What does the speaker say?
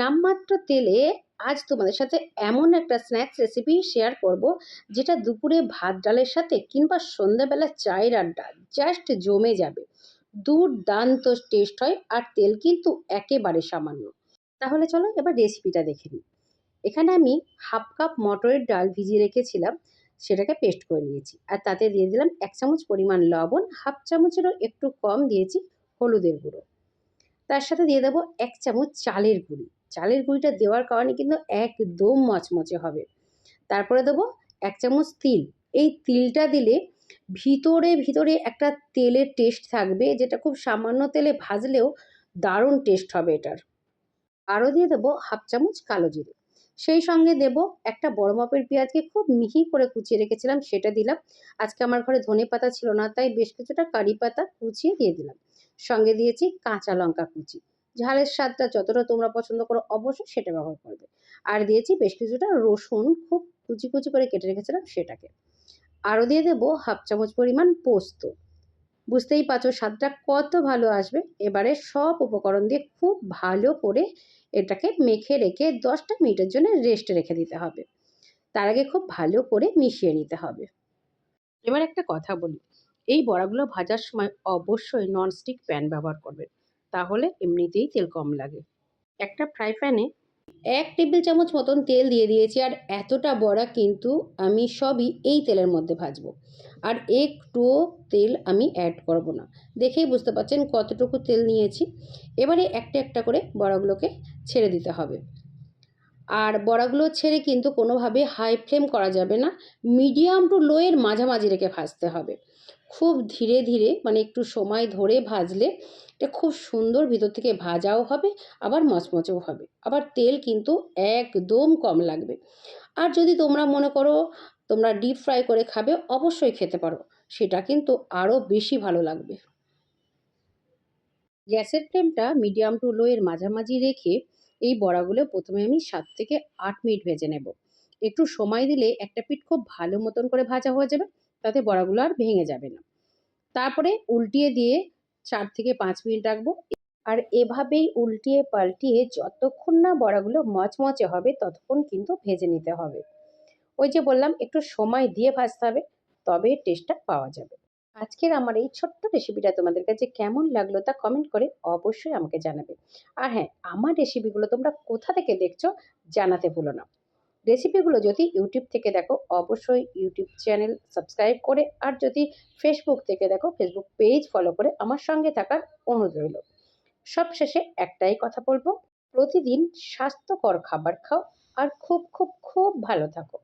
নামমাত্র তেলে আজ তোমাদের সাথে এমন একটা স্ন্যাক্স রেসিপি শেয়ার করব, যেটা দুপুরে ভাত ডালের সাথে কিংবা সন্ধ্যাবেলা চায়ের আড্ডা জাস্ট জমে যাবে। দুর্দান্ত টেস্ট হয় আর তেল কিন্তু একেবারে সামান্য। তাহলে চলো এবার রেসিপিটা দেখে নিই। এখানে আমি হাফ কাপ মটরের ডাল ভিজিয়ে রেখেছিলাম, সেটাকে পেস্ট করে নিয়েছি। আর তাতে দিয়ে দিলাম এক চামচ পরিমাণ লবণ হাফ চামচেরও একটু কম দিয়েছি হলুদের গুঁড়ো। তার সাথে দিয়ে দেবো এক চামচ চালের গুঁড়ি। চালের গুঁড়িটা দেওয়ার কারণে কিন্তু একদম মচমচে হবে। তারপরে দেবো এক চামচ তিল। এই তিলটা দিলে ভিতরে ভিতরে একটা তেলের টেস্ট থাকবে, যেটা খুব সামান্য তেলে ভাজলেও দারুণ টেস্ট হবে এটার। আরও দিয়ে দেবো হাফ চামচ কালো জিরে। সেই সঙ্গে দেব একটা বড় মাপের পেঁয়াজকে খুব মিহি করে কুচিয়ে রেখেছিলাম, সেটা দিলাম। আজকে আমার ঘরে ধনে পাতা ছিল না, তাই বেশ কিছুটা কারি পাতা কুচিয়ে দিয়ে দিলাম। সঙ্গে দিয়েছি কাঁচা লঙ্কা কুচি। ঝালের স্বাদটা যতটা তোমরা পছন্দ করো অবশ্যই সেটা ব্যবহার করবে। আর দিয়েছি বেশ কিছুটা রসুন, খুব কুচি কুচি করে কেটে রেখেছিলাম সেটাকে। আরও দিয়ে দেবো হাফ চামচ পরিমাণ পোস্ত। বুঝতেই পারছ স্বাদটা কত ভালো আসবে। এবারে সব উপকরণ দিয়ে খুব ভালো করে এটাকে মেখে রেখে দশটা মিনিটের জন্য রেস্টে রেখে দিতে হবে। তার আগে খুব ভালো করে মিশিয়ে নিতে হবে। এবার একটা কথা বলি। এই বড়াগুলো ভাজার সময় অবশ্যই ননস্টিক প্যান ব্যবহার করবেন তাহলে এমনিতেই তেল কম লাগে। একটা ফ্রাই প্যানে এক টেবিল চামচ মতন তেল দিয়ে দিয়েছি আর এতটা বড়া কিন্তু আমি সবই এই তেলের মধ্যে ভাজবো। আর একটুও তেল আমি অ্যাড করব না। দেখেই বুঝতে পারছেন কতটুকু তেল নিয়েছি। এবারে একটা একটা করে বড়াগুলোকে ছেড়ে দিতে হবে। আর বড়াগুলো ছেড়ে কিন্তু কোনোভাবে হাই ফ্লেম করা যাবে না। মিডিয়াম টু লোয়ের মাঝামাঝি রেখে ভাজতে হবে। খুব ধীরে ধীরে মানে একটু সময় ধরে ভাজলে এটা খুব সুন্দর ভিতর থেকে ভাজাও হবে, আবার মচমচেও হবে। আবার তেল কিন্তু একদম কম লাগবে। আর যদি তোমরা মনে করো তোমরা ডিপ ফ্রাই করে খাবে, অবশ্যই খেতে পারো। সেটা কিন্তু আরও বেশি ভালো লাগবে। গ্যাসের ফ্লেমটা মিডিয়াম টু লো এর মাঝামাঝি রেখে এই বড়াগুলো প্রথমে আমি সাত থেকে আট মিনিট ভেজে নেব। একটু সময় দিলে একটা পিঠ খুব ভালো মতন করে ভাজা হয়ে যাবে, তাতে বড়াগুলো আর ভেঙে যাবে না। তারপরে উল্টিয়ে দিয়ে চার থেকে পাঁচ মিনিট রাখব। আর এভাবেই উল্টিয়ে পাল্টিয়ে যতক্ষণ না বড়াগুলো মচমচে হবে, ততক্ষণ কিন্তু ভেজে নিতে হবে। ওই যে বললাম, একটু সময় দিয়ে ভাজতে হবে তবে টেস্টটা পাওয়া যাবে। আজকের আমার এই ছোট্ট রেসিপিটা তোমাদের কাছে কেমন লাগল তা কমেন্ট করে অবশ্যই আমাকে জানাবে। আর হ্যাঁ আমার রেসিপিগুলো তোমরা কোথা থেকে দেখছ জানাতে ভুলো না। রেসিপিগুলো যদি ইউটিউব থেকে দেখো, অবশ্যই ইউটিউব চ্যানেল সাবস্ক্রাইব করে আর যদি ফেসবুক থেকে দেখো ফেসবুক পেজ ফলো করে আমার সঙ্গে থাকার অনুরোধ রইল। সবশেষে একটাই কথা বলব, প্রতিদিন স্বাস্থ্যকর খাবার খাও আর খুব খুব খুব ভালো থাকো।